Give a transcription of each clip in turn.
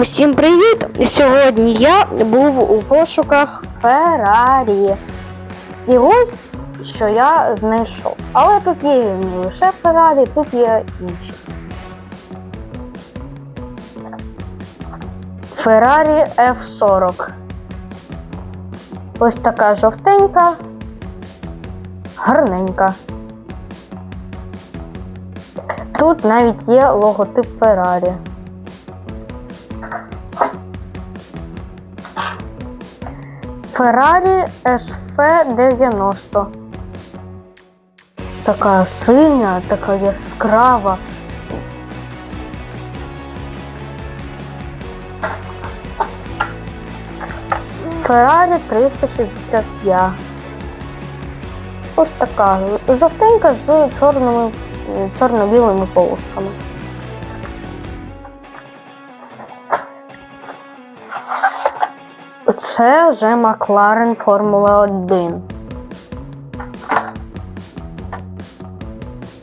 Усім привіт! Сьогодні я був у пошуках Феррарі. І ось що я знайшов. Але тут є не лише Феррарі, тут є інші. Феррарі F40. Ось така жовтенька, гарненька. Тут навіть є логотип Феррарі. Феррарі SF90. Така синя, така яскрава. Феррарі 365. Ось така жовтенька з чорними, чорно-білими полосками. Це вже Макларен Формула 1.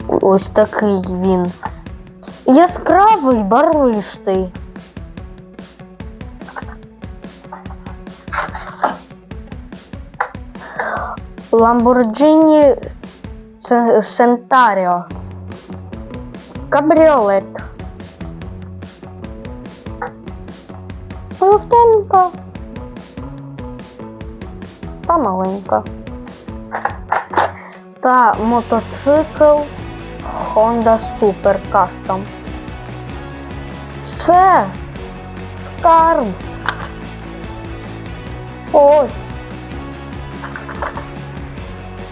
Ось такий він. Яскравий, барвистий. Lamborghini Centario. Кабріолет. Жовтенька та маленька. Та мотоцикл Honda Super Custom. Це скарб. Ось.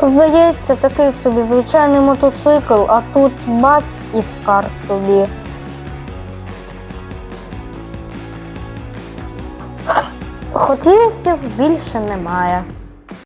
Здається, такий собі звичайний мотоцикл, а тут бац і скарб тобі. Хотілося більше немає.